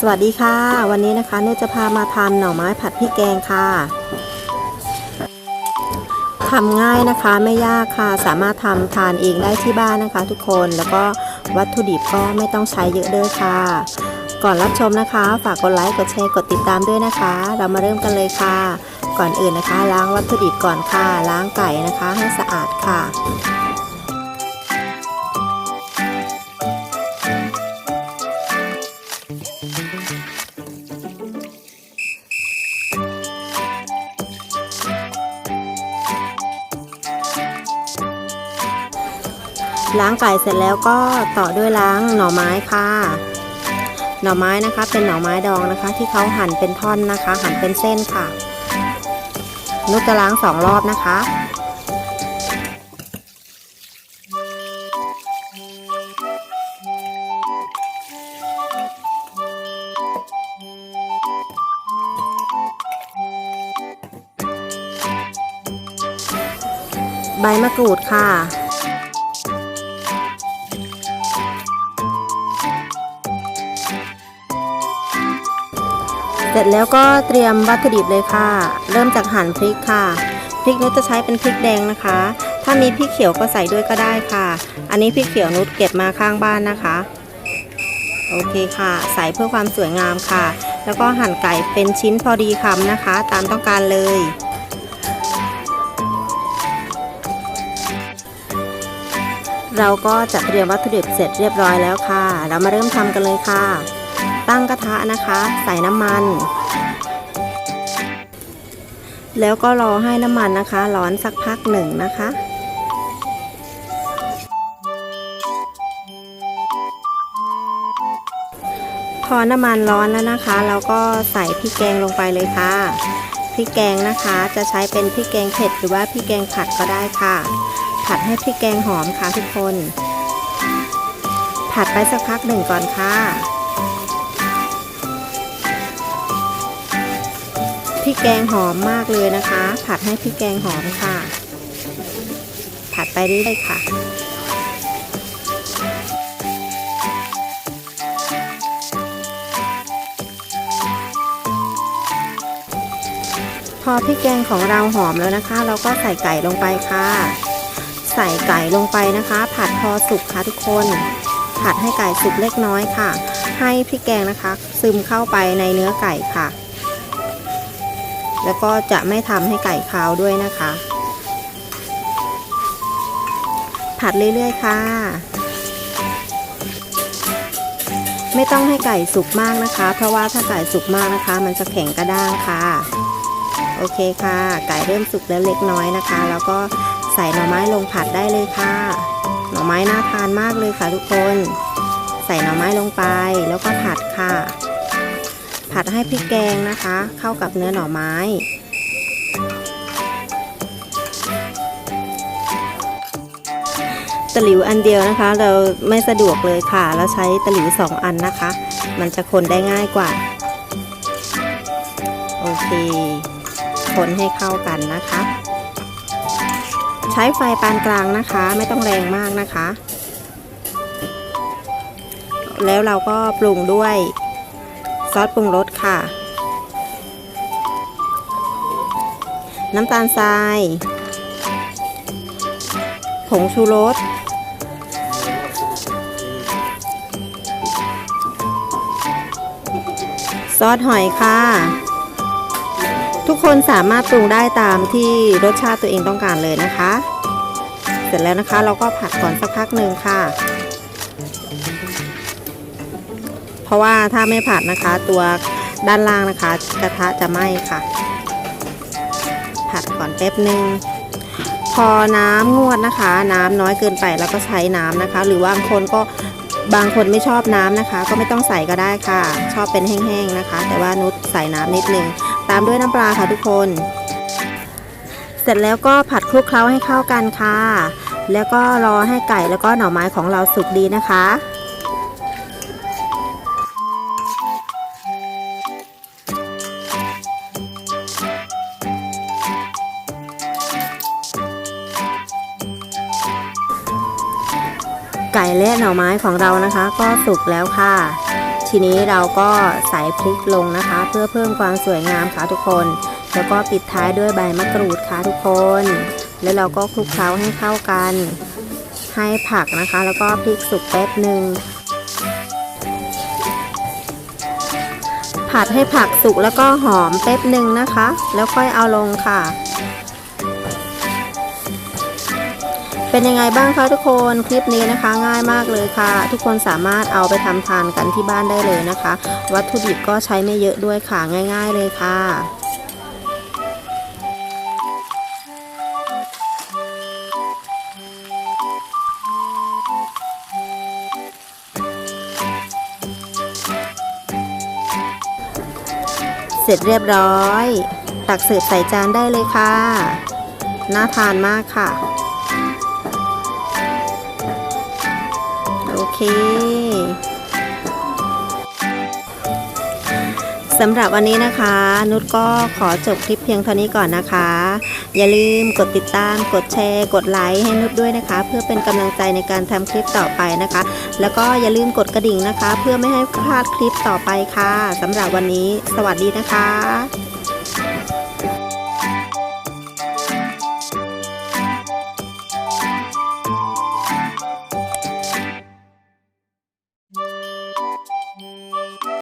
สวัสดีค่ะ วันนี้นะคะนุจะพามาทำหน่อไม้ผัดพริกแกงค่ะทำง่ายนะคะไม่ยากค่ะ สามารถทำทานเองได้ที่บ้านนะคะ ทุกคนแล้วก็วัตถุดิบก็ไม่ต้องใช้เยอะเด้อค่ะ ก่อนรับชมนะคะ ฝากกดไลค์กดแชร์กดติดตามด้วยนะคะ เรามาเริ่มกันเลยค่ะ ก่อนอื่นนะคะ ล้างวัตถุดิบก่อนค่ะ ล้างไก่นะคะให้สะอาดค่ะ ล้างไก่เสร็จแล้วก็ต่อด้วยล้างหน่อไม้ค่ะ หน่อไม้นะคะ เป็นหน่อไม้ดองนะคะ ที่เขาหั่นเป็นท่อนนะคะ หั่นเป็นเส้นค่ะ นุชจะล้างสองรอบนะคะใบมะกรูดค่ะ ร็จแล้วก็เตรียมวัตถุดิบเลยค่ะ เริ่มจากหั่นพริกค่ะ พริกนุชจะใช้เป็นพริกแดงนะคะ ถ้ามีพริกเขียวก็ใส่ด้วยก็ได้ค่ะ อันนี้พริกเขียวนุชเก็บมาข้างบ้านนะคะ โอเคค่ะ ใส่เพื่อความสวยงามค่ะ แล้วก็หั่นไก่เป็นชิ้นพอดีคำนะคะ ตามต้องการเลยเราก็จัดเตรียมวัตถุดิบเสร็จเรียบร้อยแล้วค่ะ เรามาเริ่มทำกันเลยค่ะ ตั้งกระทะนะคะ ใส่น้ำมัน แล้วก็รอให้น้ำมันนะคะ ร้อนสักพักหนึ่งนะคะพอน้ำมันร้อนแล้วนะคะ เราก็ใส่พริกแกงลงไปเลยค่ะพริกแกงนะคะจะใช้เป็นพริกแกงเผ็ดหรือว่าพริกแกงผัดก็ได้ค่ะ ผัดให้พริกแกงหอมค่ะทุกคน ผัดไปสักพักหนึ่งก่อนค่ะ ริกแกงหอมมากเลยนะคะ ผัดให้พริกแกงหอมค่ะ ผัดไปเรื่อยๆค่ะพอพริกแกงของเราหอมแล้วนะคะ เราก็ใส่ไก่ลงไปค่ะ ใส่ไก่ลงไปนะคะ ผัดพอสุกค่ะทุกคน ผัดให้ไก่สุกเล็กน้อยค่ะ ให้พริกแกงนะคะ ซึมเข้าไปในเนื้อไก่ค่ะ แล้วก็จะไม่ทำให้ไก่คาวด้วยนะคะ ผัดเรื่อยๆค่ะ ไม่ต้องให้ไก่สุกมากนะคะ เพราะว่าถ้าไก่สุกมากนะคะ มันจะแข็งกระด้างค่ะ โอเคค่ะ ไก่เริ่มสุกแล้วเล็กน้อยนะคะ แล้วก็ใส่หน่อไม้ลงผัดได้เลยค่ะ หน่อไม้น่าทานมากเลยค่ะทุกคน ใส่หน่อไม้ลงไปแล้วก็ผัดค่ะ ผัดให้พริกแกงนะคะ เข้ากับเนื้อหน่อไม้ ตะหลิวอันเดียวนะคะ เราไม่สะดวกเลยค่ะ เราใช้ตะหลิวสองอันนะคะ มันจะคนได้ง่ายกว่า โอเค คนให้เข้ากันนะคะ ใช้ไฟปานกลางนะคะ ไม่ต้องแรงมากนะคะ แล้วเราก็ปรุงด้วย ซอสปรุงรสค่ะ น้ำตาลทราย ผงชูรส ซอสหอยค่ะ ทุกคนสามารถปรุงได้ตามที่รสชาติตัวเองต้องการเลยนะคะ เสร็จแล้วนะคะเราก็ผัดก่อนสักพักหนึ่งค่ะ เพราะว่าถ้าไม่ผัดนะคะ ตัวด้านล่างนะคะ กระทะจะไหม้ค่ะ ผัดก่อนแป๊บหนึ่งพอน้ำงวดนะคะ น้ำน้อยเกินไปแล้วก็ใช้น้ำนะคะ หรือว่าบางคนก็บางคนไม่ชอบน้ำนะคะ ก็ไม่ต้องใส่ก็ได้ค่ะ ชอบเป็นแห้งๆนะคะ แต่ว่านุชใส่น้ำนิดนึงตามด้วยน้ำปลาค่ะทุกคน เสร็จแล้วก็ผัดคลุกเคล้าให้เข้ากันค่ะ แล้วก็รอให้ไก่แล้วก็หน่อไม้ของเราสุกดีนะคะ ก่และหน่อไม้ของเรานะคะ ก็สุกแล้วค่ะ ทีนี้เราก็ใส่พริกลงนะคะ เพื่อเพิ่มความสวยงามค่ะทุกคน แล้วก็ปิดท้ายด้วยใบมะกรูดค่ะทุกคน แล้วเราก็คลุกเคล้าให้เข้ากัน ให้ผักนะคะ แล้วก็พริกสุกแป๊บหนึ่งผัดให้ผักสุกแล้วก็หอมแป๊บหนึ่งนะคะ แล้วค่อยเอาลงค่ะ เป็นยังไงบ้างคะทุกคนคลิปนี้นะคะง่ายมากเลยค่ะ ทุกคนสามารถเอาไปทำทานกันที่บ้านได้เลยนะคะ วัตถุดิบก็ใช้ไม่เยอะด้วยค่ะง่าย ๆเลยค่ะเสร็จเรียบร้อย ตักเสิร์ฟใส่จานได้เลยค่ะ น่าทานมากค่ะ เคสำหรับวันนี้นะคะ นุชก็ขอจบคลิปเพียงเท่านี้ก่อนนะคะ อย่าลืมกดติดตาม กดแชร์ กดไลค์ให้นุชด้วยนะคะ เพื่อเป็นกำลังใจในการทำคลิปต่อไปนะคะ แล้วก็อย่าลืมกดกระดิ่งนะคะ เพื่อไม่ให้พลาดคลิปต่อไปค่ะสำหรับวันนี้ สวัสดีนะคะ